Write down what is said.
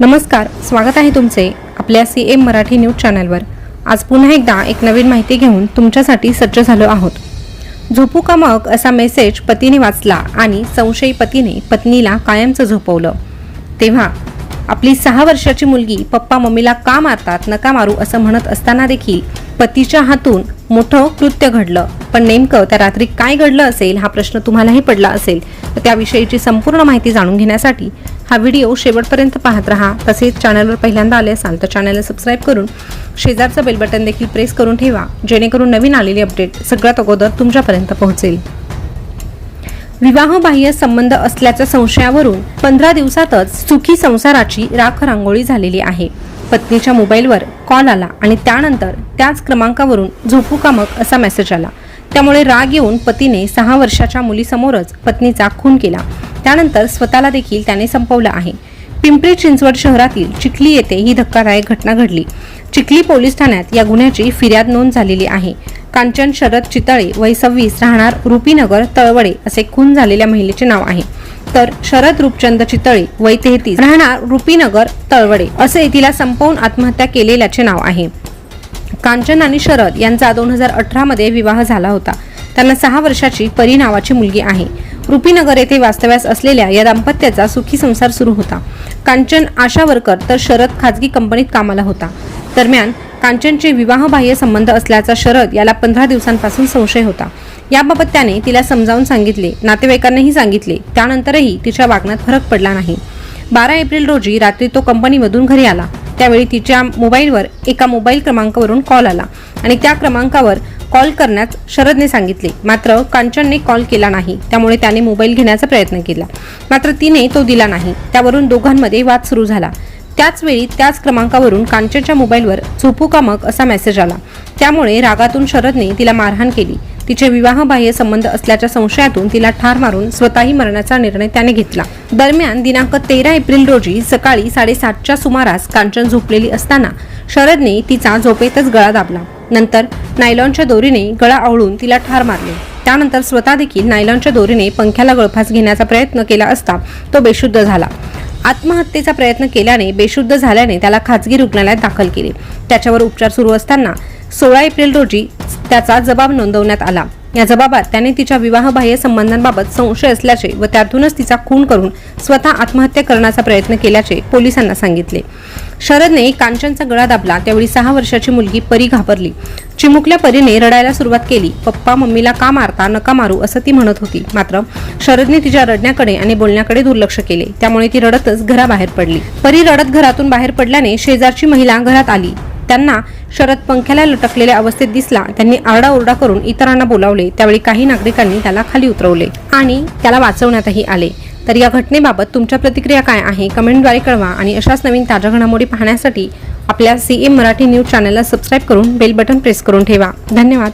नमस्कार स्वागत आहे तुमचे आपल्या सी एम मराठी न्यूज चॅनलवर. आज पुन्हा एकदा एक नवीन माहिती घेऊन तुमच्यासाठी सज्ज झालो आहोत. झोपू का मग असा मेसेज पतीने वाचला आणि संशयी पतीने पत्नीला कायमचं झोपवलं. तेव्हा आपली सहा वर्षाची मुलगी पप्पा मम्मीला का मारतात नका मारू असं म्हणत असताना देखील पतीच्या हातून मोठं कृत्य घडलं. पण नेमकं त्या रात्री काय घडलं असेल हा प्रश्न तुम्हालाही पडला असेल तर त्याविषयीची संपूर्ण माहिती जाणून घेण्यासाठी हा व्हिडिओ शेवटपर्यंत पाहत राहा. तसेच चॅनलवर पहिल्यांदा आले असाल तर चॅनलला सबस्क्राईब करून शेजारचं बेल बटन देखील प्रेस करून ठेवा जेणेकरून नवीन आलेली अपडेट सगळ्यात अगोदर तुमच्यापर्यंत पोहोचेल. विवाहबाह्य संबंध असल्याच्या संशयावरून पंधरा दिवसातच सुखी संसाराची राख रांगोळी झालेली आहे. पत्नीच्या मोबाईलवर कॉल आला आणि त्यानंतर त्याच क्रमांकावरून झोपू कामक असा मेसेज आला. त्यामुळे राग येऊन पतीने सहा वर्षाच्या मुलीसमोरच पत्नीचा खून केला. त्यानंतर स्वतःला देखील त्याने संपवलं आहे. पिंपरी चिंचवड शहरातील चिखली येथे ही धक्कादायक घटना घडली. चिखली पोलीस ठाण्यात या गुन्ह्याची फिर्याद नोंद झालेली आहे. कांचन शरद चितळे वय सव्वीस राहणार रुपीनगर तळवडे असे खून झालेल्या महिलेचे नाव आहे. तर शरद रूपचंद चितळे वय तेहतीस राहणार रुपीनगर तळवडे असे तिला संपवून आत्महत्या केलेल्याचे नाव आहे. कांचन आणि शरद यांचा दोन हजार अठरामध्ये विवाह झाला होता. त्यांना सहा वर्षाची परी नावाची मुलगी आहे. रुपीनगर येथे वास्तव्यास असलेल्या या दाम्पत्याचा सुखी संसार सुरू होता. कांचन आशा वर्कर तर शरद खाजगी कंपनीत कामाला होता. दरम्यान कांचनचे विवाहबाह्य संबंध असल्याचा शरद याला पंधरा दिवसांपासून संशय होता. याबाबत त्याने तिला समजावून सांगितले नातेवाईकांनाही सांगितले. त्यानंतरही तिच्या वागण्यात फरक पडला नाही. बारा एप्रिल रोजी रात्री तो कंपनीमधून घरी आला. त्यावेळी तिच्या मोबाईलवर एका मोबाईल क्रमांकावरून कॉल आला आणि त्या क्रमांकावर कॉल करण्यास शरदने सांगितले. मात्र कांचनने कॉल केला नाही. त्यामुळे त्याने मोबाईल घेण्याचा प्रयत्न केला. मात्र तिने तो दिला नाही. त्यावरून दोघांमध्ये वाद सुरू झाला. त्याच वेळी त्याच क्रमांकावरून कांचनच्या मोबाईलवर झोपू का मग असा मेसेज आला. त्यामुळे रागातून शरदने तिला मारहाण केली. तिचे विवाहबाह्य संबंध असल्याच्या संशयातून तिला ठार मारून स्वतःही मरण्याचा निर्णय त्याने घेतला. दरम्यान दिनांक तेरा एप्रिल रोजी सकाळी साडेसातच्या सुमारास कांचन झोपलेली असताना शरदने तिचा झोपेतच गळा दाबला. नंतर नायलॉनच्या दोरीने गळा आवळून तिला ठार मारले. त्यानंतर स्वतः देखील नायलॉनच्या दोरीने पंख्याला गळफास घेण्याचा प्रयत्न केला असता तो बेशुद्ध झाला. आत्महत्येचा प्रयत्न केल्याने बेशुद्ध झाल्याने त्याला खाजगी रुग्णालयात दाखल केले. त्याच्यावर उपचार सुरू असताना सोळा एप्रिल रोजी त्याचा जबाब नोंदवण्यात आला. या जबाबात त्याने तिच्या विवाहबाह्य संबंधांबाबत संशय असल्याचे व त्यातूनच तिचा खून करून स्वतः आत्महत्या करण्याचा प्रयत्न केल्याचे पोलिसांना सांगितले. शरदने कांचनचा गळा दाबला. त्यावेळी सहा वर्षाची मुलगी परी घाबरली. चिमुकल्या परीने रडायला सुरुवात केली. पप्पा मम्मीला का मारता नका मारू असं ती म्हणत होती. मात्र शरदने तिच्या रडण्याकडे आणि बोलण्याकडे दुर्लक्ष केले. त्यामुळे ती रडतच घराबाहेर पडली. परी रडत घरातून बाहेर पडल्याने शेजारची महिला घरात आली. त्यांना शरद पंख्याला लटकलेल्या अवस्थेत दिसला. त्यांनी आरडाओरडा करून इतरांना बोलावले. त्यावेळी काही नागरिकांनी त्याला खाली उतरवले आणि त्याला वाचवण्यातही आले. तर या घटनेबाबत तुमच्या प्रतिक्रिया काय आहे? कमेंटद्वारे कळवा आणि अशाच नवीन ताज्या घडामोडी पाहण्यासाठी आपल्या सी एम मराठी न्यूज चॅनलला सबस्क्राईब करून बेल बटन प्रेस करून ठेवा. धन्यवाद.